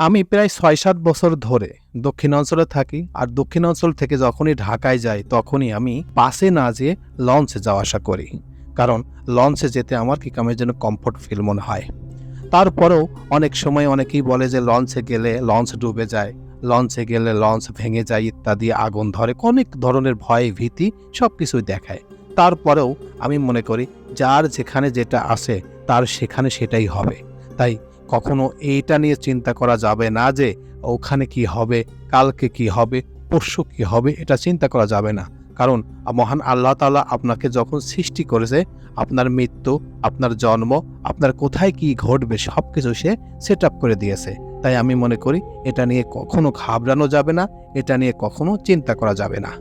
আমি প্রায় ছয় সাত বছর ধরে দক্ষিণাঞ্চলে থাকি আর দক্ষিণাঞ্চল থেকে যখনই ঢাকায় যাই তখনই আমি বাসে না যেয়ে লঞ্চে যাওয়া আসা করি। কারণ লঞ্চে যেতে আমার কি কামের জন্য কমফোর্ট ফিল মনে হয়। তারপরেও অনেক সময় অনেকেই বলে যে লঞ্চে গেলে লঞ্চ ডুবে যায়, লঞ্চে গেলে লঞ্চ ভেঙে যায় ইত্যাদি, আগুন ধরে, অনেক ধরনের ভয়, ভীতি সব কিছুই দেখায়। তারপরেও আমি মনে করি, যার যেখানে যেটা আসে তার সেখানে সেটাই হবে। তাই কখনো এইটা নিয়ে চিন্তা করা যাবে না যে ওখানে কি হবে, কালকে কি হবে, পরশু কি হবে, এটা চিন্তা করা যাবে না। কারণ মহান আল্লাহ তাআলা আপনাকে যখন সৃষ্টি করেছে, আপনার মৃত্যু, আপনার জন্ম, আপনার কোথায় কি ঘটবে সব কিছু সে সেট আপ করে দিয়েছে। তাই আমি মনে করি এটা নিয়ে কখনো ঘাবড়ানো যাবে না, এটা নিয়ে কখনো চিন্তা করা যাবে না।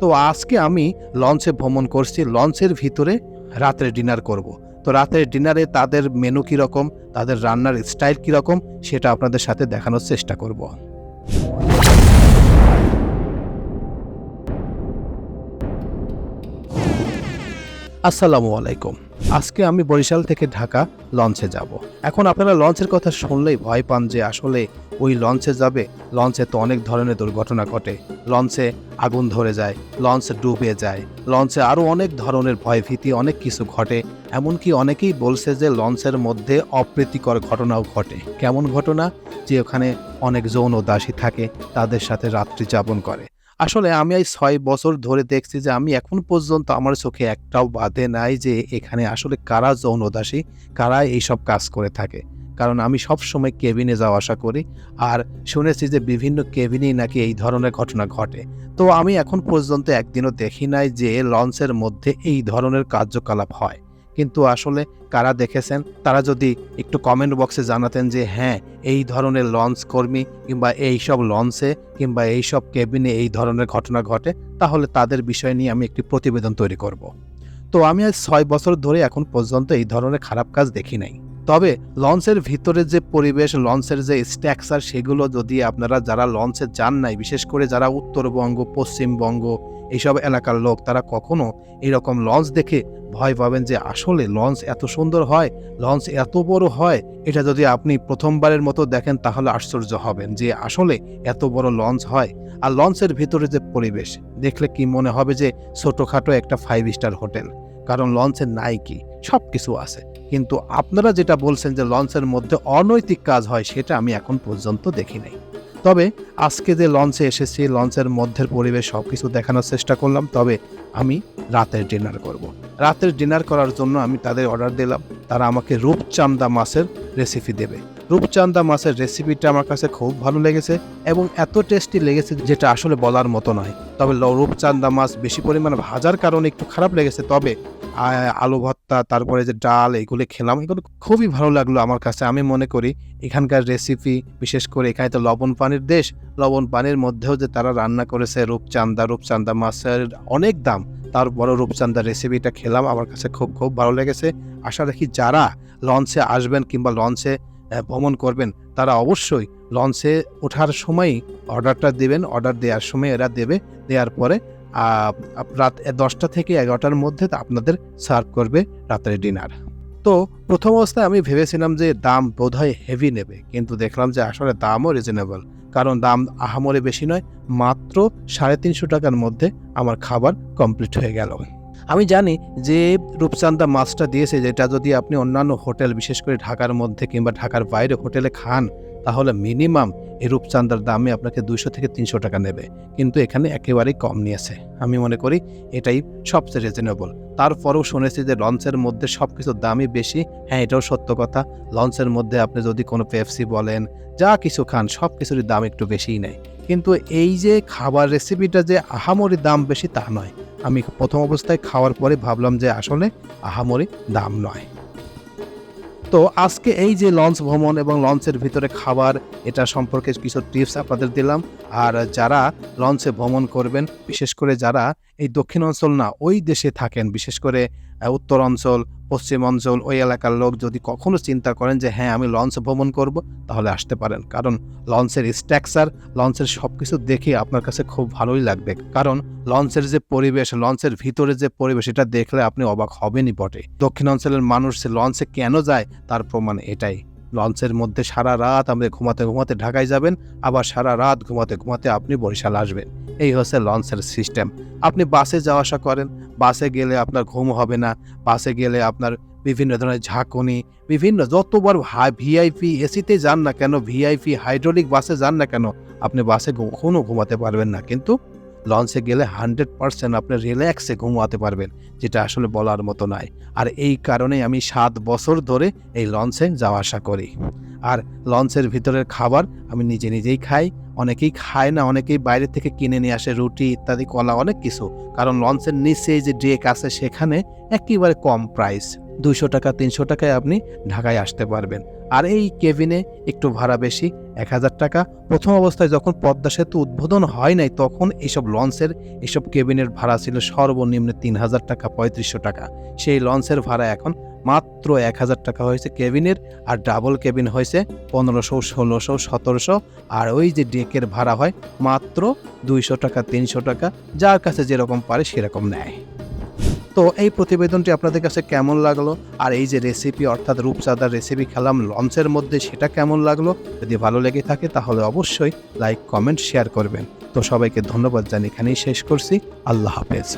তো আজকে আমি লঞ্চে ভ্রমণ করছি, লঞ্চের ভিতরে রাত্রে ডিনার করব। তো রাতের ডিনারে তাদের মেনু কীরকম তাদের রান্নার স্টাইল কীরকম সেটা আপনাদের সাথে দেখানোর চেষ্টা করব। আসসালামু আলাইকুম। আজকে আমি বরিশাল থেকে ঢাকা লঞ্চে যাব। এখন আপনারা লঞ্চের কথা শুনলেই ভয় পান যে আসলে ওই লঞ্চে যাবে। লঞ্চে তো অনেক ধরনের দুর্ঘটনা ঘটে। লঞ্চে আগুন ধরে যায়, লঞ্চ ডুবে যায়, লঞ্চে আরও অনেক ধরনের ভয়ভীতি, অনেক কিছু ঘটে। এমনকি অনেকেই বলছে যে লঞ্চের মধ্যে অপ্রীতিকর ঘটনাও ঘটে। কেমন ঘটনা? যে ওখানে অনেক যৌন দাসী থাকে, তাদের সাথে রাত্রি যাপন করে। আসলে আমি এই ছয় বছর ধরে দেখছি যে আমি এখন পর্যন্ত আমার চোখে একটাও বাধে নাই যে এখানে আসলে কারা যৌনদাসী, কারা এইসব কাজ করে থাকে। কারণ আমি সব সময় কেবিনে যাওয়া আসা করি আর শুনেছি যে বিভিন্ন কেবিনেই নাকি এই ধরনের ঘটনা ঘটে। তো আমি এখন পর্যন্ত একদিনও দেখি নাই যে লঞ্চের মধ্যে এই ধরনের কার্যকলাপ হয়। কিন্তু আসলে কারা দেখেছেন? তারা যদি একটু কমেন্ট বক্সে জানাতেন যে হ্যাঁ এই ধরনের লঞ্চ কর্মী কিংবা এই সব লঞ্চে কিংবা এই সব কেবিনে এই ধরনের ঘটনা ঘটে, তাহলে তাদের বিষয় নিয়ে আমি একটি প্রতিবেদন তৈরি করব। তো আমি আজ ছয় বছর ধরে এখন পর্যন্ত এই ধরনের খারাপ কাজ দেখি নাই। তবে লঞ্চের ভিতরে যে পরিবেশ লঞ্চের যে স্ট্রাকচার সেগুলো যদি আপনারা যারা লঞ্চে যান নাই, বিশেষ করে যারা উত্তরবঙ্গ, পশ্চিমবঙ্গ এইসব এলাকার লোক, তারা কখনো এরকম লঞ্চ দেখে ভয় পাবেন যে আসলে লঞ্চ এত সুন্দর হয়, লঞ্চ এত বড় হয়। এটা যদি আপনি প্রথমবারের মতো দেখেন, তাহলে আশ্চর্য হবেন যে আসলে এত বড় লঞ্চ হয়। আর লঞ্চের ভিতরে যে পরিবেশ, দেখলে কি মনে হবে যে ছোটোখাটো একটা ফাইভ স্টার হোটেল। কারণ লঞ্চের নাই কি সব কিছু আছে। কিন্তু আপনারা যেটা বলছেন যে লঞ্চের মধ্যে অনৈতিক কাজ হয়, সেটা আমি এখন পর্যন্ত দেখি নাই। তবে আজকে যে লঞ্চে এসেছি, লঞ্চের মধ্যের পরিবেশ সব কিছু দেখানোর চেষ্টা করলাম, তবে আমি রাতের ডিনার করব। রাতের ডিনার করার জন্য আমি তাদের অর্ডার দিলাম। তারা আমাকে রূপচান্দা মাছের রেসিপি দেবে। রূপচান্দা মাছের রেসিপিটা আমার কাছে খুব ভালো লেগেছে এবং এত টেস্টি লেগেছে যেটা আসলে বলার মতো নয়। তবে রূপচান্দা মাছ বেশি পরিমাণে ভাজার কারণে একটু খারাপ লেগেছে, তবে আলু ভর্তা, তারপরে যে ডাল, এগুলো খেলাম। এগুলো খুবই ভালো লাগল আমার কাছে। আমি মনে করি এখানকার রেসিপি বিশেষ করে এখানে তো লবণ পানির দেশ। লবণ পানির মধ্যেও যে তারা রান্না করেছে রূপচান্দা রূপচান্দা মাছের অনেক দাম। তারপরে রূপচান্দা রেসিপিটা খেলাম, আমার কাছে খুব খুব ভালো লেগেছে। আশা রাখি যারা লঞ্চে আসবেন কিংবা লঞ্চে ভ্রমণ করবেন, তারা অবশ্যই লঞ্চে ওঠার সময়ই অর্ডারটা দেবেন। অর্ডার দেওয়ার সময় এরা দেবে। দেওয়ার পরে রাত দশটা থেকে এগারোটার মধ্যে আপনাদের সার্ভ করবে রাতের ডিনার। তো প্রথম অবস্থায় আমি ভেবেছিলাম যে দাম বোধহয় হেভি নেবে, কিন্তু দেখলাম যে আসলে দামও রিজনেবল কারণ দাম আহামরে বেশি নয়, মাত্র সাড়ে তিনশো টাকার মধ্যে আমার খাবার কমপ্লিট হয়ে গেল। আমি জানি যে রূপচান্দা মাছটা দিয়েছে যেটা যদি আপনি অন্যান্য হোটেল, বিশেষ করে ঢাকার মধ্যে কিংবা ঢাকার বাইরে হোটেলে খান, তাহলে মিনিমাম এই রূপচান্দার দামে আপনাকে দুইশো থেকে তিনশো টাকা নেবে। কিন্তু এখানে একেবারেই কম নিয়েছে। আমি মনে করি এটাই সবচেয়ে রিজনেবল তারপরেও শুনেছি যে লঞ্চের মধ্যে সব কিছুর দামই বেশি। হ্যাঁ এটাও সত্য কথা। লঞ্চের মধ্যে আপনি যদি কোনো পেপসি বলেন, যা কিছু খান সব কিছুরই দাম একটু বেশিই নেয়। কিন্তু এই যে খাবার রেসিপিটা যে আহামরি দাম বেশি তা নয়। আমি প্রথম অবস্থায় খাওয়ার পরে ভাবলাম যে আসলে আহামরি দাম নয়। তো আজকে এই যে লঞ্চ ভ্রমণ এবং লঞ্চের ভিতরে খাবার, এটা সম্পর্কে কিছু টিপস আপনাদের দিলাম। আর যারা লঞ্চে ভ্রমণ করবেন, বিশেষ করে যারা এই দক্ষিণ অঞ্চল না, ওই দেশে থাকেন, বিশেষ করে উত্তর অঞ্চল পশ্চিম অঞ্চল ওই এলাকার লোক যদি কখনো চিন্তা করেন যে হ্যাঁ আমি লঞ্চ ভ্রমণ করব, তাহলে আসতে পারেন। কারণ লঞ্চের স্ট্রাকচার লঞ্চের সব কিছু দেখে আপনার কাছে খুব ভালোই লাগবে। কারণ লঞ্চের যে পরিবেশ, লঞ্চের ভিতরে যে পরিবেশ, এটা দেখলে আপনি অবাক হবেনই বটে। দক্ষিণ অঞ্চলের মানুষ লঞ্চে কেন যায়, তার প্রমাণ এটাই। লঞ্চের মধ্যে সারা রাত আপনি ঘুমাতে ঘুমাতে ঢাকায় যাবেন, আবার সারা রাত ঘুমাতে ঘুমাতে আপনি বরিশাল আসবেন। এই হচ্ছে লঞ্চের সিস্টেম। আপনি বাসে যাওয়া আসা করেন, বাসে গেলে আপনার ঘুম হবে না, বাসে গেলে আপনার বিভিন্ন ধরনের ঝাঁকুনি, বিভিন্ন যতবার ভিআইপি এসিতে যান না কেন ভিআইপি হাইড্রোলিক বাসে যান না কেন, আপনি বাসে কখনো ঘুমাতে পারবেন না। কিন্তু লঞ্চে গেলে হান্ড্রেড পার্সেন্ট আপনি রিল্যাক্সে ঘুমাতে পারবেন, যেটা আসলে বলার মতো নয়। আর এই কারণে আমি সাত বছর ধরে এই লঞ্চে যাওয়া আসা করি। আর লঞ্চের ভিতরের খাবার আমি নিজে নিজেই খাই। অনেকেই খায় না, অনেকেই বাইরে থেকে কিনে নিয়ে আসে, রুটি ইত্যাদি, কলা, অনেক কিছু। কারণ লঞ্চের নিচে যে ডেক আছে, সেখানে একেবারে কম প্রাইস দুইশো টাকা, তিনশো টাকায় আপনি ঢাকায় আসতে পারবেন। আর এই কেবিনে একটু ভাড়া বেশি, এক হাজার টাকা। প্রথম অবস্থায় যখন পদ্মা সেতু উদ্বোধন হয় নাই, তখন এইসব লঞ্চের, এইসব কেবিনের ভাড়া ছিল সর্বনিম্ন তিন হাজার টাকা, পঁয়ত্রিশশো টাকা। সেই লঞ্চের ভাড়া এখন মাত্র এক হাজার টাকা হয়েছে কেবিনের, আর ডাবল কেবিন হয়েছে পনেরোশো, ষোলোশো, সতেরোশো। আর ওই যে ডেকের ভাড়া হয় মাত্র দুইশো টাকা, তিনশো টাকা। যার কাছে যেরকম পারে সেরকম নেয়। তো এই প্রতিবেদনটি আপনাদের কাছে কেমন লাগল? আর এই যে রেসিপি অর্থাৎ রূপচাঁদার রেসিপি খেলাম লঞ্চের মধ্যে সেটা কেমন লাগল? যদি ভালো লেগে থাকে তাহলে অবশ্যই লাইক কমেন্ট শেয়ার করবেন। তো সবাইকে ধন্যবাদ জানি এখানেই শেষ করছি। আল্লাহ হাফেজ।